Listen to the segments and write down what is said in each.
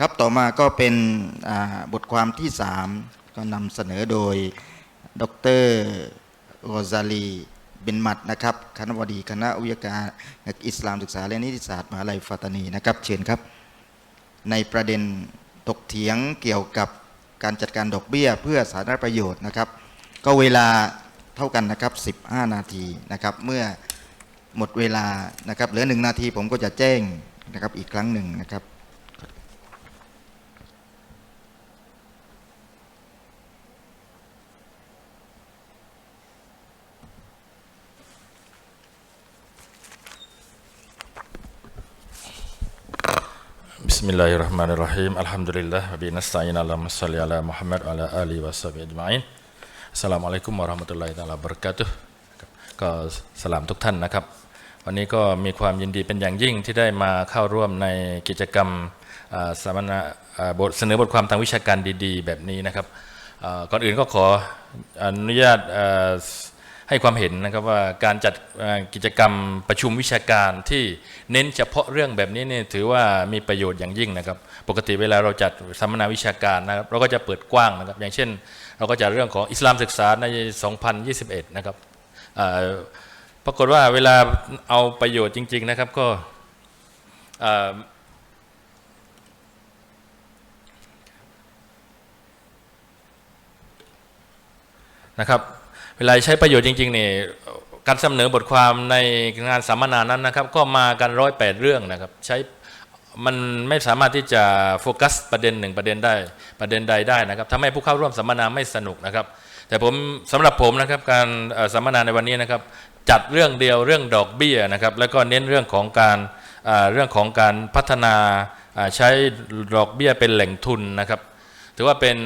ครับต่อมาก็เป็นบทความที่ 3 ก็นำเสนอโดยดรโรซาลีเบนมัดนะครับคณะบดีคณะวิทยาการอิสลามศึกษาและนิติศาสตร์มหาลัยฟาตานีนะครับเชิญครับ ในประเด็นตกเถียงเกี่ยวกับการจัดการดอกเบี้ยเพื่อสาธารณประโยชน์นะครับ ก็เวลาเท่ากันนะครับ 15 นาทีนะครับ เมื่อหมดเวลานะครับเหลือหนึ่งนาทีผมก็จะแจ้งนะครับอีกครั้งหนึ่งนะครับ Bismillahirrahmanirrahim. Alhamdulillah. Wa binasta'in ala salli ala Muhammad wa ala alihi wa sahbihi ajma'in. สลามอะลัยกุมวะราะห์มะตุลลอฮิตะอาลาบะเราะกาตุฮ์ก็สลามทุกท่านนะครับ วันนี้ก็มีความยินดีเป็นอย่างยิ่งที่ได้มาเข้าร่วมในกิจกรรมสัมมนาบทเสนอบทความทางวิชาการดี ๆ แบบนี้นะครับก่อนอื่นก็ขออนุญาต ให้ความเห็นนะครับว่าการจัดกิจกรรมประชุมวิชาการที่เน้นเฉพาะเรื่องแบบนี้เนี่ยถือว่ามีประโยชน์อย่างยิ่งนะครับ ปกติเวลาเราจัดสัมมนาวิชาการนะครับเราก็จะเปิดกว้างนะครับ อย่างเช่น เราก็จัดเรื่องของอิสลามศึกษาใน 2021 นะครับเอ่อปรากฏว่าเวลาเอาประโยชน์จริง ๆนะครับก็นะครับ เวลาใช้ประโยชน์จริงๆเนี่ยการเสนอบทความในงานสัมมนานั้นนะครับ ก็มากันร้อยแปดเรื่องนะครับ ใช้มันไม่สามารถที่จะโฟกัสประเด็นหนึ่งประเด็นได้ประเด็นใดได้นะครับทำให้ผู้เข้าร่วมสัมมนาไม่สนุกนะครับ แต่ผมสำหรับผมนะครับการสัมมนาในวันนี้นะครับ จัดเรื่องเดียวเรื่องดอกเบี้ยนะครับ แล้วก็เน้นเรื่องของการเรื่องของการพัฒนาใช้ดอกเบี้ยเป็นแหล่งทุนนะครับ ถือว่าเป็น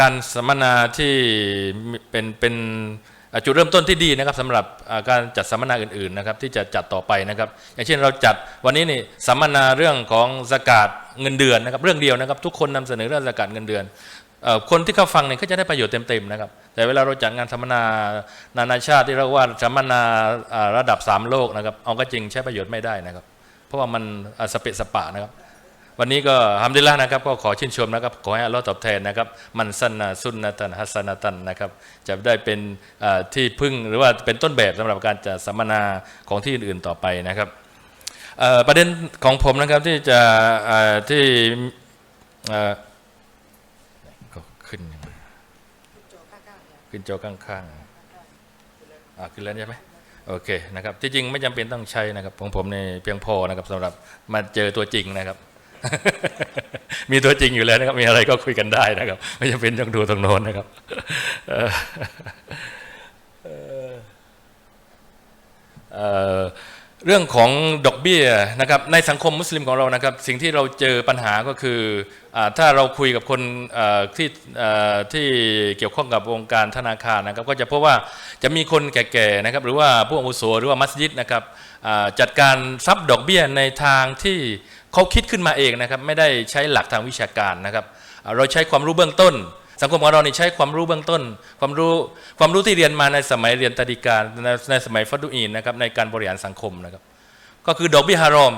การสัมมนาที่เป็นเป็นจุดเริ่มต้นที่ดีนะครับสำหรับการจัดสัมมนาอื่นๆนะครับที่จะจัดต่อไปนะครับ อย่างเช่นเราจัดวันนี้นี่สัมมนาเรื่องของสกาดเงินเดือนนะครับเรื่องเดียวนะครับ ทุกคนนำเสนอเรื่องสกาดเงินเดือนคนที่เข้าฟังเนี่ยก็จะได้ประโยชน์เต็มๆนะครับ แต่เวลาเราจัดงานสัมมนานานาชาติที่เรียกว่าสัมมนาระดับสามโลกนะครับเอาก็จริงใช้ประโยชน์ไม่ได้นะครับ เพราะว่ามันสเปะสปะนะครับ วันนี้ก็ฮัมดุลิลละนะครับก็ขอชื่นชมนะครับขอให้อัลลอฮ์ตอบแทนนะครับมันสันนะสุนนะตันฮัสนะตันนะครับจะได้เป็นที่พึ่งหรือว่าเป็นต้นแบบสำหรับการจัดสัมมนาของที่อื่นๆต่อไปนะครับประเด็นของผมนะครับที่จะที่ก็ขึ้นยังไงขึ้นโจอข้างๆอ่าขึ้นแล้วใช่ไหมโอเคนะครับที่จริงไม่จำเป็นต้องใช้นะครับของผมในเพียงพอนะครับสำหรับมาเจอตัวจริงนะครับ มีตัวจริงอยู่แล้วนะครับ มีอะไรก็คุยกันได้นะครับ ไม่จำเป็นต้องดูตรงโน้นนะครับเเเรื่องของดอกเบี้ยนะครับในสังคมมุสลิมของเรานะครับ สิ่งที่เราเจอปัญหาก็คืออถ้าเราคุยกับคนที่เอ่อที่เกี่ยวข้องกับวงการธนาคารนะครับ ก็จะพบว่าจะมีคนแก่ๆนะครับ หรือว่าผู้อาวุโสหรือว่ามัสยิดนะครับจัดการซับดอกเบี้ยในทางที่ เขาคิดขึ้นมาเองนะครับไม่ได้ใช้หลักทางวิชาการนะครับ เราใช้ความรู้เบื้องต้น สังคมของเราเนี่ใช้ความรู้เบื้องต้น ความรู้ความรู้ที่เรียนมาในสมัยเรียนตดิการในในสมัยฟัดดุอีนนะครับในการบริหารสังคมนะครับ ก็คือดอกเบี้ยฮารอม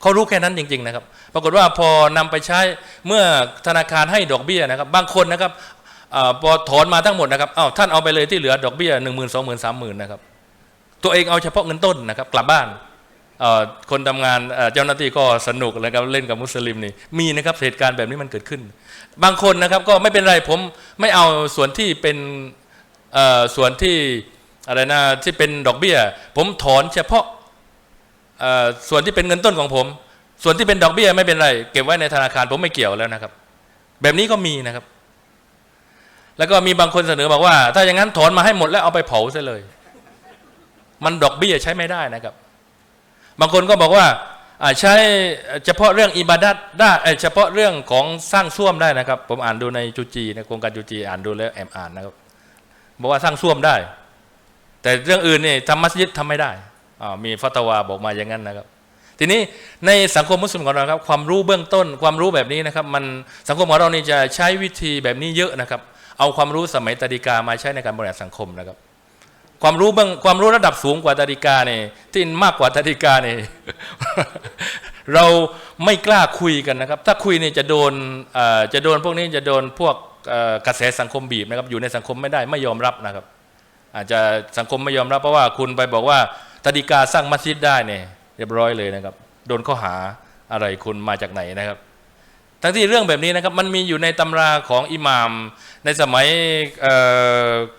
เขารู้แค่นั้นจริง ๆนะครับ ปรากฏว่าพอนำไปใช้เมื่อธนาคารให้ดอกเบี้ยนะครับ บางคนนะครับอพอถอนมาทั้งหมดนะครับอ้าวท่านเอาไปเลยที่เหลือดอกเบี้ยหนึ่งหมื่นสองหมื่นสามหมื่นนะครับตัวเองเอาเฉพาะเงินต้นนะครับกลับบ้าน คนทำงานเจ้าหน้าที่ก็สนุกเลยครับเล่นกับมุสลิมนี่มีนะครับเหตุการณ์แบบนี้มันเกิดขึ้น บางคนนะครับก็ไม่เป็นไรผมไม่เอาส่วนที่เป็นส่วนที่อะไรนะที่เป็นดอกเบี้ย ผมถอนเฉพาะส่วนที่เป็นเงินต้นของผม ส่วนที่เป็นดอกเบี้ยไม่เป็นไร เก็บไว้ในธนาคารผมไม่เกี่ยวแล้วนะครับ แบบนี้ก็มีนะครับ แล้วก็มีบางคนเสนอบอกว่า ถ้าอย่างนั้นถอนมาให้หมดแล้วเอาไปเผาซะเลย มันดอกเบี้ยใช้ไม่ได้นะครับ บางคนก็บอกว่าใช้เฉพาะเรื่องอิบาดัตได้เฉพาะเรื่องของสร้างส้วมได้นะครับ ผมอ่านดูในจูจีในโครงการจูจีอ่านดูแล้วแอมอ่านนะครับบอกว่าสร้างส้วมได้ แต่เรื่องอื่นนี่ทำมัสยิดทำไม่ได้มีฟัตวาบอกมาอย่างนั้นนะครับ ทีนี้ในสังคมมุสลิมของเราครับ ความรู้เบื้องต้นความรู้แบบนี้นะครับ มันสังคมของเรานี่จะใช้วิธีแบบนี้เยอะนะครับ เอาความรู้สมัยตาดิกามาใช้ในการบริหารสังคมนะครับ ความรู้เบื้องความรู้ระดับสูงกว่าตาดิกาเนี่ยที่มากกว่าตาดิกาเนี่ยเราไม่กล้าคุยกันนะครับ ถ้าคุยเนี่ยจะโดนจะโดนพวกนี้จะโดนพวกกระแสสังคมบีบนะครับ อยู่ในสังคมไม่ได้ไม่ยอมรับนะครับ อาจจะสังคมไม่ยอมรับเพราะว่าคุณไปบอกว่าตดิกาสร้างมัสยิดได้เนี่ยเรียบร้อยเลยนะครับ โดนข้อหาอะไรคุณมาจากไหนนะครับ ทั้งที่เรื่องแบบนี้นะครับมันมีอยู่ในตำราของอิหม่าม ในสมัย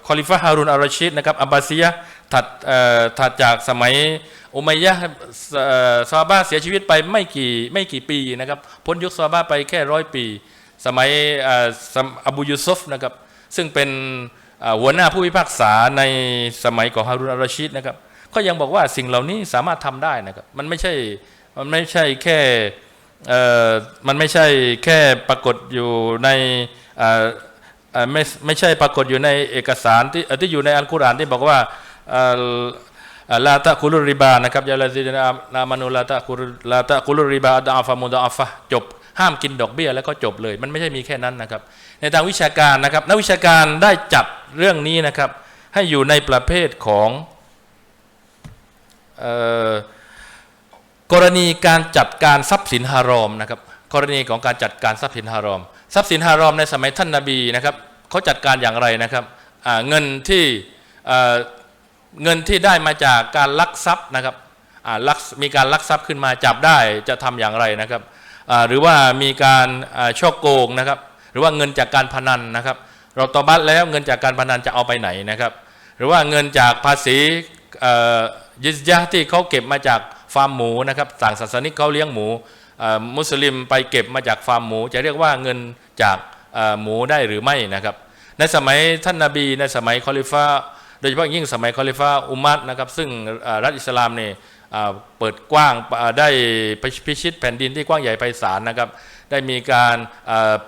คอลิฟะฮารุนอัลรอชิดนะครับอับบาซียถัดถัดจากสมัยอุมัยยะซาบะห์เสียชีวิตไปไม่กี่ไม่กี่ปีนะครับพ้นยุคซาบะห์ไปแค่ร้อยปี สมัยอบูยูซุฟนะครับซึ่งเป็นหัวหน้าผู้พิพากษาในสมัยของฮารุนอัลรอชิดนะครับก็ยังบอกว่าสิ่งเหล่านี้สามารถทำได้นะครับมันไม่ใช่มันไม่ใช่แค่ มันไม่ใช่แค่ปรากฏอยู่ในไม่ไม่ใช่ปรากฏอยู่ในเอกสารที่ที่อยู่ในอัลกุรอานที่บอกว่าลาตะคุลุริบานะครับยาลาซิดนานามานุลาตะคุรุลาตะคุลุริบาอัดอาฟามุดอาฟะจบ ห้ามกินดอกเบี้ยแล้วก็จบเลย มันไม่ใช่มีแค่นั้นนะครับ ในทางวิชาการนะครับ นักวิชาการได้จัดเรื่องนี้นะครับ ให้อยู่ในประเภทของเอ่อ กรณีการจัดการทรัพย์สินฮารอมนะครับกรณีของการจัดการทรัพย์สินฮารอม ทรัพย์สินฮารอมในสมัยท่านนาบีนะครับเขาจัดการอย่างไรนะครับเงินที่เงินที่ได้มาจากการลักทรัพย์นะครับลักมีการลักทรัพย์ขึ้นมาจับได้จะทำอย่างไรนะครับหรือว่ามีการช่อโกงนะครับหรือว่าเงินจากการพนันนะครับ เราตอบัตแล้วเงินจากการพนันจะเอาไปไหนนะครับ หรือว่าเงินจากภาษียิสยาที่เขาเก็บมาจาก ฟาร์มหมูนะครับต่างศาสนิกเขาเลี้ยงหมูมุสลิมไปเก็บมาจากฟาร์มหมู จะเรียกว่าเงินจากหมูได้หรือไม่นะครับ ในสมัยท่านนาบีในสมัยคอลิฟ้าโดยเฉพาะยิ่งสมัยคอลิฟ้าอุมัดนะครับซึ่งรัฐอิสลามเนี่ยเปิดกว้างได้พิชิตแผ่นดินที่กว้างใหญ่ไพศาลนะครับ ได้มีการ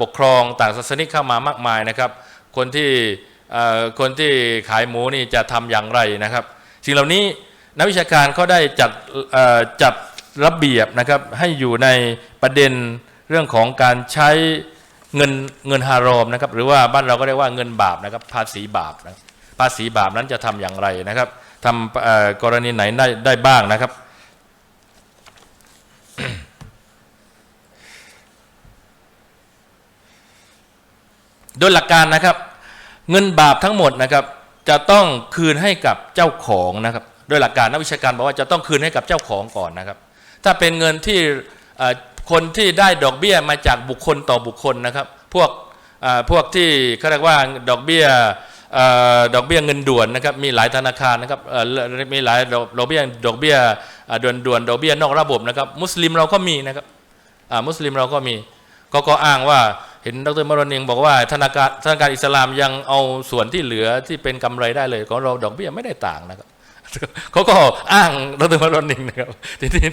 ปกครองต่างศาสนิกเข้ามามากมายนะครับ คนที่คนที่ขายหมูนี่จะทำอย่างไรนะครับ สิ่งเหล่านี้ นักวิชาการเขาได้จัดจัดระเบียบนะครับให้อยู่ในประเด็นเรื่องของการใช้เงินเงินฮารอมนะครับหรือว่าบ้านเราก็เรียกว่าเงินบาปนะครับภาษีบาปนะภาษีบาปนั้นจะทำอย่างไรนะครับทำกรณีไหนได้ได้บ้างนะครับ โดยหลักการนะครับ เงินบาปทั้งหมดนะครับ จะต้องคืนให้กับเจ้าของนะครับ โดยหลักการนักวิชาการบอกว่าจะต้องคืนให้กับเจ้าของก่อนนะครับ ถ้าเป็นเงินที่คนที่ได้ดอกเบี้ยมาจากบุคคลต่อบุคคลนะครับ พวกพวกที่เขาเรียกว่าดอกเบี้ยดอกเบี้ยเงินด่วนนะครับมีหลายธนาคารนะครับมีหลายดอกเบี้ยดอกเบี้ยด่วนด่วนดอกเบี้ยนอกระบบนะครับ มุสลิมเราก็มีนะครับมุสลิมเราก็มีก็ก็อ้างว่าเห็นดรมรนิงบอกว่าธนาคารธนาคารอิสลามยังเอาส่วนที่เหลือที่เป็นกำไรได้เลยของเราดอกเบี้ยไม่ได้ต่างนะครับ เขาก็อ้างดรมรนิงนะครับทีนี้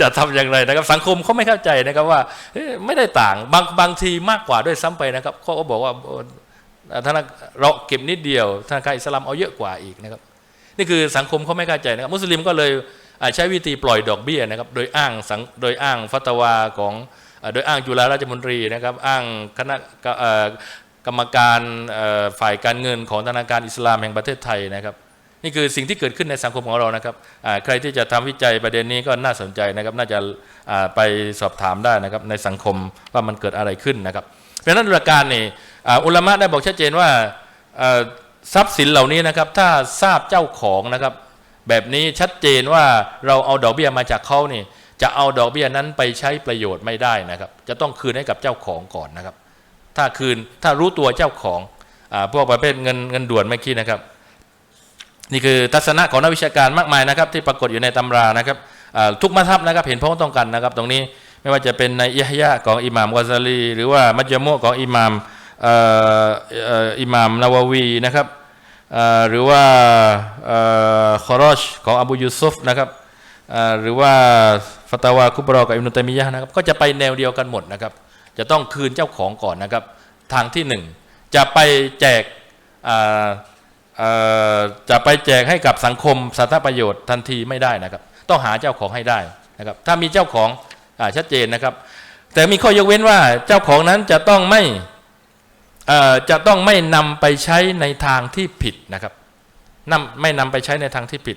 จะทำอย่างไรนะครับ สังคมเขาไม่เข้าใจนะครับว่าไม่ได้ต่างบางบางทีมากกว่าด้วยซ้ำไปนะครับเขาก็บอกว่าธนาเราเก็บนิดเดียวธนาคารอิสลามเอาเยอะกว่าอีกนะครับ นี่คือสังคมเขาไม่เข้าใจนะครับ มุสลิมก็เลยใช้วิธีปล่อยดอกเบี้ยนะครับ โดยอ้างสังโดยอ้างฟัตวาของโดยอ้างจุฬาราชมนตรีนะครับ อ้างคณะกรรมการฝ่ายการเงินของธนาคารอิสลามแห่งประเทศไทยนะครับ นี่คือสิ่งที่เกิดขึ้นในสังคมของเรานะครับใครที่จะทำวิจัยประเด็นนี้ก็น่าสนใจนะครับ น่าจะาไปสอบถามได้นะครับในสังคมว่ามันเกิดอะไรขึ้นนะครับเพราะฉะนั้นหลักการนี่ยอุลามะได้บอกชัดเจนว่าทรัพย์สินเหล่านี้นะครับถ้าทราบเจ้าของนะครับ แบบนี้ชัดเจนว่าเราเอาดอกเบี้ยมาจากเขานี่จะเอาดอกเบี้ยนั้นไปใช้ประโยชน์ไม่ได้นะครับ จะต้องคืนให้กับเจ้าของก่อนนะครับ ถ้าคืนถ้ารู้ตัวเจ้าของอพวกประเภทเงินเงินด่วนเมื่อกี้นะครับ นี่คือทัศนะของนักวิชาการมากมายนะครับ ที่ปรากฏอยู่ในตำรานะครับทุกมัธยับนะครับเห็นพ้องต้องกันนะครับ ตรงนี้ไม่ว่าจะเป็นในอิฮยะของอิหม่ามกอซาลี หรือว่ามัจญมุของอิหม่ามอิหม่ามนาววีนะครับหรือว่าคอรอชของอบูยูซุฟนะครับหรือว่าฟัตาวาคุบรอกับอิบนุตัยมียะนะครับก็จะไปแนวเดียวกันหมดนะครับ จะต้องคืนเจ้าของก่อนนะครับ ทางที่หนึ่งจะไปแจก จะไปแจกให้กับสังคมสาธารณประโยชน์ทันทีไม่ได้นะครับ ต้องหาเจ้าของให้ได้นะครับ ถ้ามีเจ้าของอชัดเจนนะครับ แต่มีข้อยกเว้นว่าเจ้าของนั้นจะต้องไม่จะต้องไม่นำไปใช้ในทางที่ผิดนะครับนำไม่นำไปใช้ในทางที่ผิด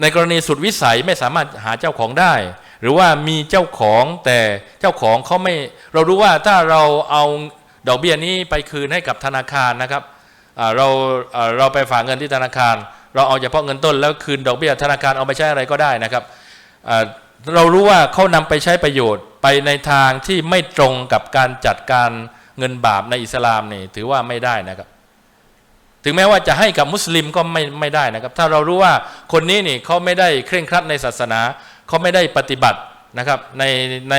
ในกรณีสุดวิสัยไม่สามารถหาเจ้าของได้ หรือว่ามีเจ้าของแต่เจ้าของเขาไม่ เรารู้ว่าถ้าเราเอาดอกเบี้ยนี้ไปคืนให้กับธนาคารนะครับ เราเราไปฝากเงินที่ธนาคาร เราเอาเฉพาะเงินต้นแล้วคืนดอกเบี้ยธนาคารเอาไปใช้อะไรก็ได้นะครับเรารู้ว่าเขานำไปใช้ประโยชน์ไปในทางที่ไม่ตรงกับการจัดการเงินบาปในอิสลามนี่ถือว่าไม่ได้นะครับ ถึงแม้ว่าจะให้กับมุสลิมก็ไม่ไม่ได้นะครับ ถ้าเรารู้ว่าคนนี้นี่เขาไม่ได้เคร่งครัดในศาสนาเขาไม่ได้ปฏิบัตินะครับในใน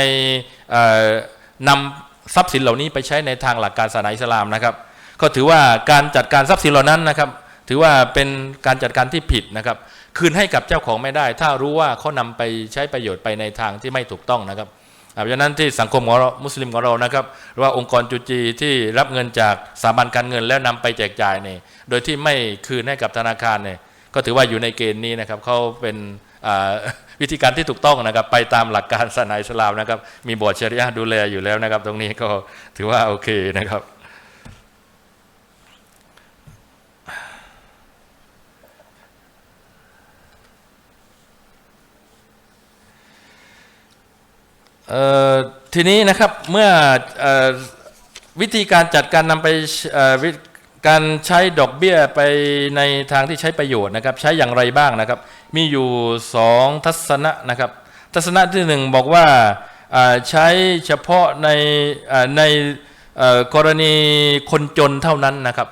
นำทรัพย์สินเหล่านี้ไปใช้ในทางหลักการศาสนาอิสลามนะครับ ก็ถือว่าการจัดการทรัพย์สินเหล่านั้นนะครับ ถือว่าเป็นการจัดการที่ผิดนะครับ คืนให้กับเจ้าของไม่ได้ ถ้ารู้ว่าเขานำไปใช้ประโยชน์ไปในทางที่ไม่ถูกต้องนะครับเพราะฉะนั้นที่สังคมของเรามุสลิมของเรานะครับหรือว่าองค์กรจุจีที่รับเงินจากสถาบันการเงินแล้วนำไปแจกจ่ายเนี่ยโดยที่ไม่คืนให้กับธนาคารเนี่ยก็ถือว่าอยู่ในเกณฑ์นี้นะครับเขาเป็นวิธีการที่ถูกต้องนะครับ ไปตามหลักการศาสนาอิสลามนะครับ มีบทชริยะห์ดูแลอยู่แล้วนะครับ ตรงนี้ก็ถือว่าโอเคนะครับ ทีนี้นะครับเมื่ออวิธีการจัดการนำไปการใช้ดอกเบี้ยไปในทางที่ใช้ประโยชน์นะครับ ใช้อย่างไรบ้างนะครับ มีอยู่สองทัศนะนะครับ ทัศนะที่หนึ่งบอกว่าใช้เฉพาะในในกรณีคนจนเท่านั้นนะครับ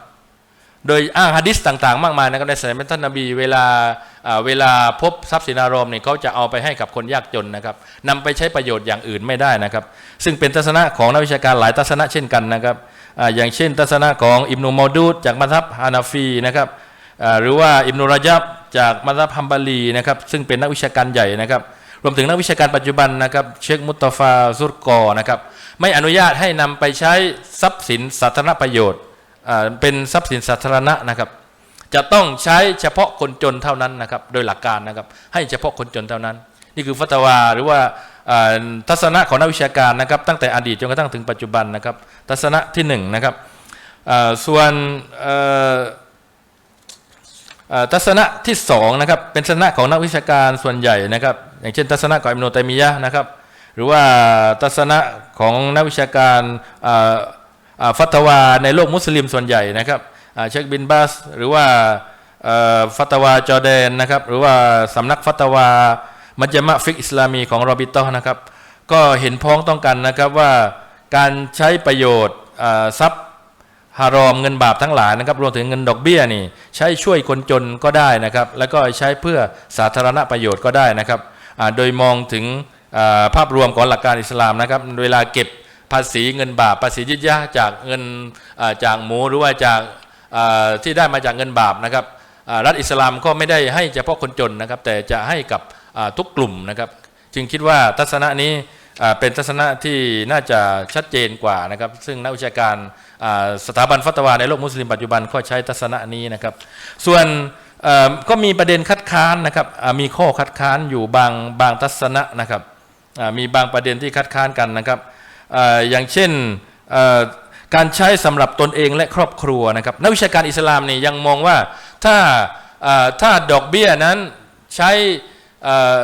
โดยอ้างฮะดิษต่างๆ มากมายนะครับในสมัยท่านนบีเวลาเวลาพบทรัพย์สินอารมณ์เนี่ยเขาจะเอาไปให้กับคนยากจนนะครับนำไปใช้ประโยชน์อย่างอื่นไม่ได้นะครับ ซึ่งเป็นทัศนะของนักวิชาการหลายทัศนะเช่นกันนะครับออย่างเช่น ทัศนะของอิบนุมอดูดจากมัธยับฮานาฟีนะครับหรือว่าอิบนุระจับจากมัธยับฮัมบาลีนะครับซึ่งเป็นนักวิชาการใหญ่นะครับ รวมถึงนักวิชาการปัจจุบันนะครับ เชคมุตตฟาซุรกอนะครับไม่อนุญาตให้นำไปใช้ทรัพย์สินสาธารณประโยชน์ เป็นทรัพย์สินสาธารณะนะครับ จะต้องใช้เฉพาะคนจนเท่านั้นนะครับ โดยหลักการนะครับ ให้เฉพาะคนจนเท่านั้น นี่คือฟัตวาหรือว่าทัศนะของนักวิชาการนะครับ ตั้งแต่อดีตจนกระทั่งถึงปัจจุบันนะครับ ทัศนะที่หนึ่งนะครับส่วนทัศนะที่สองนะครับเป็นทัศนะของนักวิชาการส่วนใหญ่นะครับ อย่างเช่น ทัศนะของอิมโนตัยมียะนะครับ หรือว่าทัศนะของนักวิชาการอ ฟัตวาในโลกมุสลิมส่วนใหญ่นะครับเชคบินบาสหรือว่าฟัตวาจอร์แดนนะครับหรือว่าสำนักฟัตวามัจมะฟิกอิสลามีของรอบิโตนะครับก็เห็นพ้องต้องกันนะครับว่าการใช้ประโยชน์ทรัพย์ฮารอมเงินบาปทั้งหลายนะครับรวมถึงเงินดอกเบี้ยนี่ใช้ช่วยคนจนก็ได้นะครับแล้วก็ใช้เพื่อสาธารณประโยชน์ก็ได้นะครับโดยมองถึงภาพรวมของหลักการอิสลามนะครับเวลาเก็บ ภาษีเงินบาปภาษียิดยะจากเงินจากหมูหรือว่าจากที่ได้มาจากเงินบาปนะครับรัฐอิสลามก็ไม่ได้ให้เฉพาะคนจนนะครับ แต่จะให้กับทุกกลุ่มนะครับ จึงคิดว่าทัศนะนี้เป็นทัศนะที่น่าจะชัดเจนกว่านะครับ ซึ่งนักวิชาการสถาบันฟัตวาในโลกมุสลิมปัจจุบันก็ใช้ทัศนะนี้นะครับ ส่วนก็มีประเด็นคัดค้านนะครับมีข้อคัดค้านอยู่บางบางทัศนะนะครับมีบางประเด็นที่คัดค้านกันนะครับ อย่างเช่นการใช้สำหรับตนเองและครอบครัวนะครับนักวิชาการอิสลามนี่ยังมองว่าถ้าถ้าดอกเบี้ยนั้นใช้เอ่อ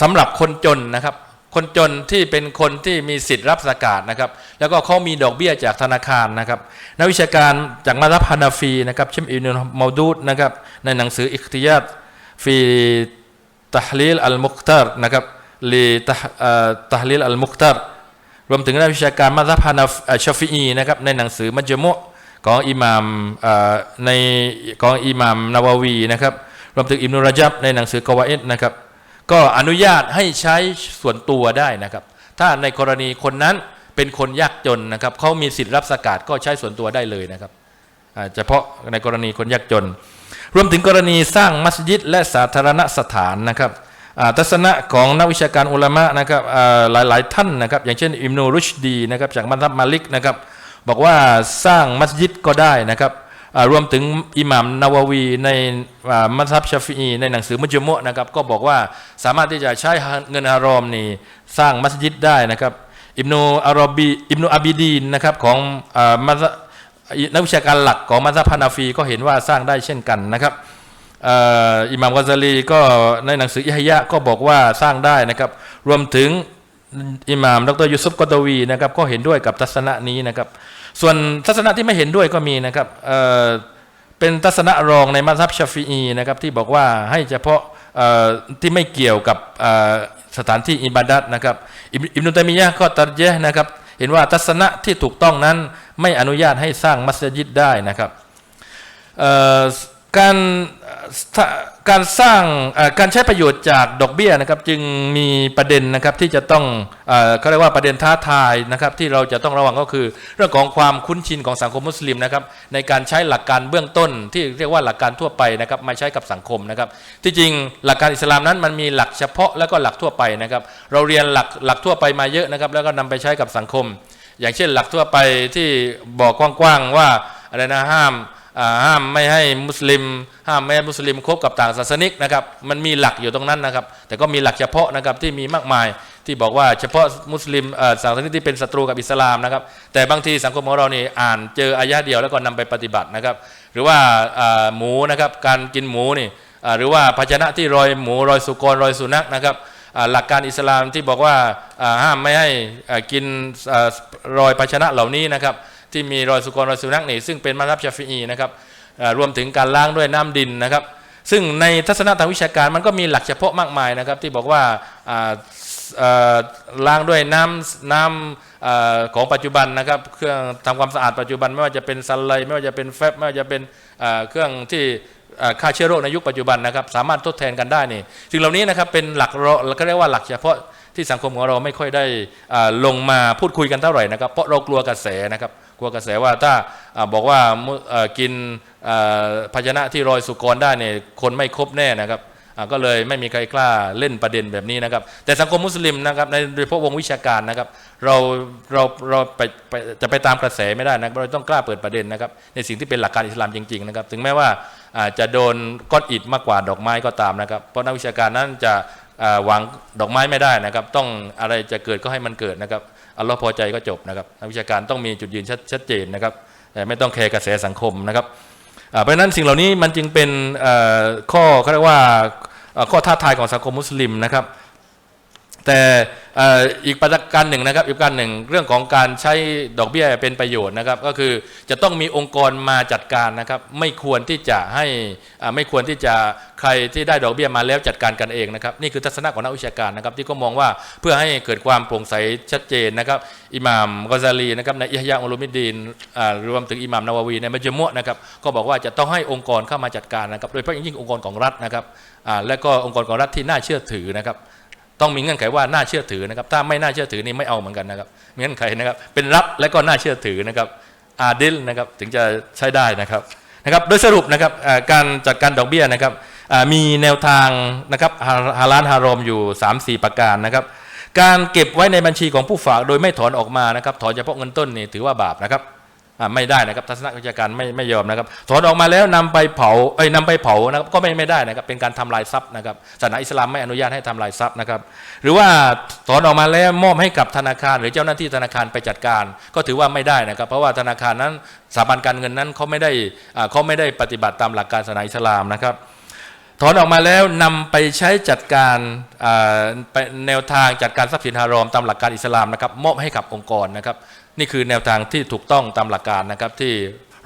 สำหรับคนจนนะครับคนจนที่เป็นคนที่มีสิทธิ์รับสกาดนะครับ แล้วก็เขามีดอกเบี้ยจากธนาคารนะครับ นักวิชาการจากมารับฮานาฟีนะครับเช่นอิบนุมาดูดนะครับในหนังสืออิคติยัตฟีตฮลีลอัลมุคตารนะครับลีตฮเอ่อตฮลีลอัลมุคตาร รวมถึงนักวิชาการมัซฮับฮานาฟเอ่อชฟิอีนะครับในหนังสือมัจมุของอิหม่ามในของอิหม่ามนาวาวีนะครับรวมถึงอิบนุรจับในหนังสือกวาเอตนะครับ ก็อนุญาตให้ใช้ส่วนตัวได้นะครับ ถ้าในกรณีคนนั้นเป็นคนยากจนนะครับเขามีสิทธิ์รับสกาดก็ใช้ส่วนตัวได้เลยนะครับเฉพาะในกรณีคนยากจน รวมถึงกรณีสร้างมัสยิดและสาธารณสถานนะครับ ทัศนะของนักวิชาการอุลามะนะครับอ่าหลายๆท่านนะครับ อย่างเช่นอิมนูรุชดีนะครับจากมัธยับมาลิกนะครับ บอกว่าสร้างมัสยิดก็ได้นะครับรวมถึงอิหม่ามนาววีในมัธยับชาฟีอีในหนังสือมุจมุนะครับ ก็บอกว่าสามารถที่จะใช้เงินฮารอมนี่สร้างมัสยิดได้นะครับอิบนูอารอบีอิบนูอาบิดีนนะครับของอมันักวิชาการหลักของมัซฮับฮานาฟีก็เห็นว่าสร้างได้เช่นกันนะครับ อิหม่ามกอซาลีก็ในหนังสืออิฮยะก็บอกว่าสร้างได้นะครับ รวมถึงอิหม่ามดรยูซุฟกอตวีนะครับก็เห็นด้วยกับทัศนะนี้นะครับ ส่วนทัศนะที่ไม่เห็นด้วยก็มีนะครับเเป็นทัศนะรองในมัธยับชาฟีอีนะครับที่บอกว่าให้เฉพาะที่ไม่เกี่ยวกับสถานที่อิบาดัตนะครับอิบนุตัยมียะก็ตัดแยะนะครับ เห็นว่าทัศนะที่ถูกต้องนั้นไม่อนุญาตให้สร้างมัสยิดได้นะครับ การการสร้างการใช้ประโยชน์จากดอกเบี้ยนะครับจึงมีประเด็นนะครับที่จะต้องเอเขาเรียกว่าประเด็นท้าทายนะครับที่เราจะต้องระวังก็คือ เรื่องของความคุ้นชินของสังคมมุสลิมนะครับในการใช้หลักการเบื้องต้น ที่เรียกว่าหลักการทั่วไปนะครับมาใช้กับสังคมนะครับ ที่จริงหลักการอิสลามนั้นมันมีหลักเฉพาะและก็หลักทั่วไปนะครับ เราเรียนหลักหลักทั่วไปมาเยอะนะครับ แล้วก็นำไปใช้กับสังคม อย่างเช่นหลักทั่วไปที่บอกกว้างๆว่าอะไรนะห้าม ห้ามไม่ให้มุสลิม ห้ามไม่ให้มุสลิมคบกับต่างศาสนิกนะครับมันมีหลักอยู่ตรงนั้นนะครับ แต่ก็มีหลักเฉพาะนะครับที่มีมากมายที่บอกว่าเฉพาะมุสลิมศาสนิกที่เป็นศัตรูกับอิสลามนะครับ แต่บางทีสังคมของเรานี่อ่านเจออายะเดียวแล้วก็นำไปปฏิบัตินะครับ หรือว่าหมูนะครับการกินหมูนี่หรือว่าภาชนะที่รอยหมูรอยสุกรรอยสุนัขนะครับหลักการอิสลามที่บอกว่าห้ามไม่ให้กินรอยภาชนะเหล่านี้นะครับ ที่มีรอยสุกรรอยสุนัขนี่ซึ่งเป็นมัธยับชาฟีอีนะครับรวมถึงการล้างด้วยน้ำดินนะครับ ซึ่งในทัศนะทางวิชาการมันก็มีหลักเฉพาะมากมายนะครับ ที่บอกว่าล้างด้วยน้ำน้ำอของปัจจุบันนะครับ เครื่องทำความสะอาดปัจจุบันไม่ว่าจะเป็นซันไลไม่ว่าจะเป็นแฟบไม่ว่าจะเป็นเครื่องที่อ่าฆ่าเชื้อโรคในยุคปัจจุบันนะครับ สามารถทดแทนกันได้นี่สิ่งเหล่านี้นะครับเป็นหลักเราก็เรียกว่าหลักเฉพาะที่สังคมของเราไม่ค่อยได้ลงมาพูดคุยกันเท่าไหร่นะครับ เพราะเรากลัวกระแสนะครับ กลัวกระแสว่าถ้าอบอกว่ากินภาชนะที่รอยสุกรได้เนี่ยคนไม่ครบแน่นะครับก็เลยไม่มีใครกล้าเล่นประเด็นแบบนี้นะครับ แต่สังคมมุสลิมนะครับในโดยเฉพาะวงวิชาการนะครับ เราเราเราไปไปจะไปตามกระแสไม่ได้นะเราต้องกล้าเปิดประเด็นนะครับ ในสิ่งที่เป็นหลักการอิสลามจริงๆนะครับ ถึงแม้ว่าจะโดนก้อนอิฐมากกว่าดอกไม้ก็ตามนะครับ เพราะนักวิชาการนั้นจะหวังดอกไม้ไม่ได้นะครับ ต้องอะไรจะเกิดก็ให้มันเกิดนะครับ อัลลอฮ์พอใจก็จบนะครับนักวิชาการต้องมีจุดยืนชัดชดเจนนะครับแต่ไม่ต้องแคร์กระแสสังคมนะครับเพราะฉะนั้นสิ่งเหล่านี้มันจึงเป็นข้อเขาเรียกว่าข้อท้าทายของสังคมมุสลิมนะครับ แต่อีกประการหนึ่งนะครับอีกประการหนึ่งเรื่องของการใช้ดอกเบี้ยเป็นประโยชน์นะครับ ก็คือจะต้องมีองค์กรมาจัดการนะครับ ไม่ควรที่จะให้อ่าไม่ควรที่จะใครที่ได้ดอกเบี้ยมาแล้วจัดการกันเองนะครับ นี่คือทัศนะของนักวิชาการนะครับ ที่ก็มองว่าเพื่อให้เกิดความโปร่งใสชัดเจนนะครับ อิหม่ามกอซาลีนะครับในอิฮยาอุลุมิดีนอ่ารวมถึงอิหม่ามนาวาวีในมัจมุอะนะครับก็บอกว่าจะต้องให้องค์กรเข้ามาจัดการนะครับโดยเฉพาะอย่างยิ่งองค์กรของรัฐนะครับอ่าและก็องค์กรของรัฐที่น่าเชื่อถือนะครับ ต้องมีเงื่อนไขว่าน่าเชื่อถือนะครับ ถ้าไม่น่าเชื่อถือนี่ไม่เอาเหมือนกันนะครับมีเงื่อนไขนะครับ เป็นรัฐและก็น่าเชื่อถือนะครับอาดิลนะครับถึงจะใช้ได้นะครับนะครับ โดยสรุปนะครับการจัดการดอกเบี้ยนะครับมีแนวทางนะครับฮาฮาลานฮารอมอยู่ 3-4 ประการนะครับ การเก็บไว้ในบัญชีของผู้ฝากโดยไม่ถอนออกมานะครับ ถอนเฉพาะเงินต้นนี่ถือว่าบาปนะครับ ไม่ได้นะครับทัศนวิชาการไม่ไม่ยอมนะครับถอนออกมาแล้วนำไปเผาเอ้ยนำไปเผานะครับก็ไม่ไม่ได้นะครับเป็นการทำลายทรัพย์นะครับศาสนาอิสลามไม่อนุญาตให้ทำลายทรัพย์นะครับ หรือว่าถอนออกมาแล้วมอบให้กับธนาคาร หรือเจ้าหน้าที่ธนาคารไปจัดการ ก็ถือว่าไม่ได้นะครับ เพราะว่าธนาคารนั้นสถาบันการเงินนั้นเขาไม่ได้เขาไม่ได้ปฏิบัติตามหลักการศาสนาอิสลามนะครับถอนออกมาแล้วนำไปใช้จัดการแนวทางจัดการทรัพย์สินฮารอมตามหลักการอิสลามนะครับมอบให้กับองค์กรนะครับ นี่คือแนวทางที่ถูกต้องตามหลักการนะครับที่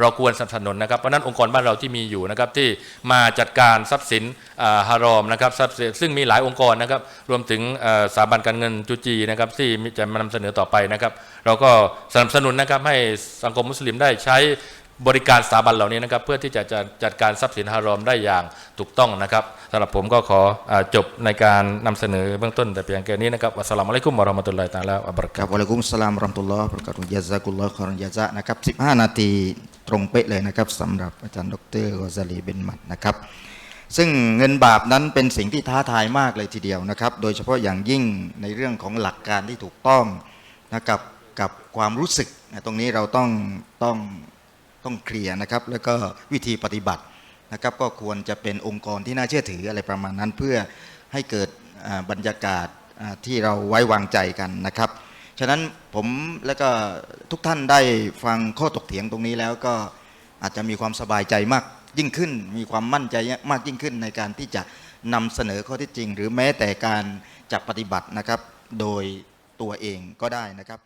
เราควรสนับสนุนนะครับเพราะนั้นองค์กรบ้านเราที่มีอยู่นะครับที่มาจัดการทรัพย์สินอ่าฮารอมนะครับทรัพย์สินซึ่งมีหลายองค์กรนะครับรวมถึงสถาบันการเงินจุจีนะครับที่จะมานำเสนอต่อไปนะครับ เราก็สนับสนุนนะครับให้สังคมมุสลิมได้ใช้ บริการสถาบันเหล่านี้นะครับ เพื่อที่จะจะจัดการทรัพย์สินฮารอมได้อย่างถูกต้องนะครับสำหรับผมก็ขออจบในการนำเสนอเบื้องต้นแต่เพียงแค่นี้นะครับอัสสลามุอะลัยกุมวะเราะห์มะตุลลอฮิตะอาลาอับรักาครับวะลัยกุมสลามวะราะมะตุลลอฮ์บะเราะกาตุฮ์ยะซากุลลอฮ์คอรันยะซะนะครับ 15 นาทีตรงเป๊ะเลยนะครับสำหรับอาจารย์ดรกอซาลีเบนมัดนะครับซึ่งเงินบาปนั้นเป็นสิ่งที่ท้าทายมากเลยทีเดียวนะครับ โดยเฉพาะอย่างยิ่งในเรื่องของหลักการที่ถูกต้องนะครับกับความรู้สึกนะตรงนี้เราต้องต้อง ต้องเคลียร์นะครับแล้วก็วิธีปฏิบัตินะครับก็ควรจะเป็นองค์กรที่น่าเชื่อถืออะไรประมาณนั้น เพื่อให้เกิดบรรยากาศที่เราไว้วางใจกันนะครับฉะนั้นผมและก็ทุกท่านได้ฟังข้อตกเถียงตรงนี้แล้วก็อาจจะมีความสบายใจมากยิ่งขึ้น มีความมั่นใจมากยิ่งขึ้นในการที่จะนำเสนอข้อเที่จริง หรือแม้แต่การจับปฏิบัตินะครับ โดยตัวเองก็ได้นะครับ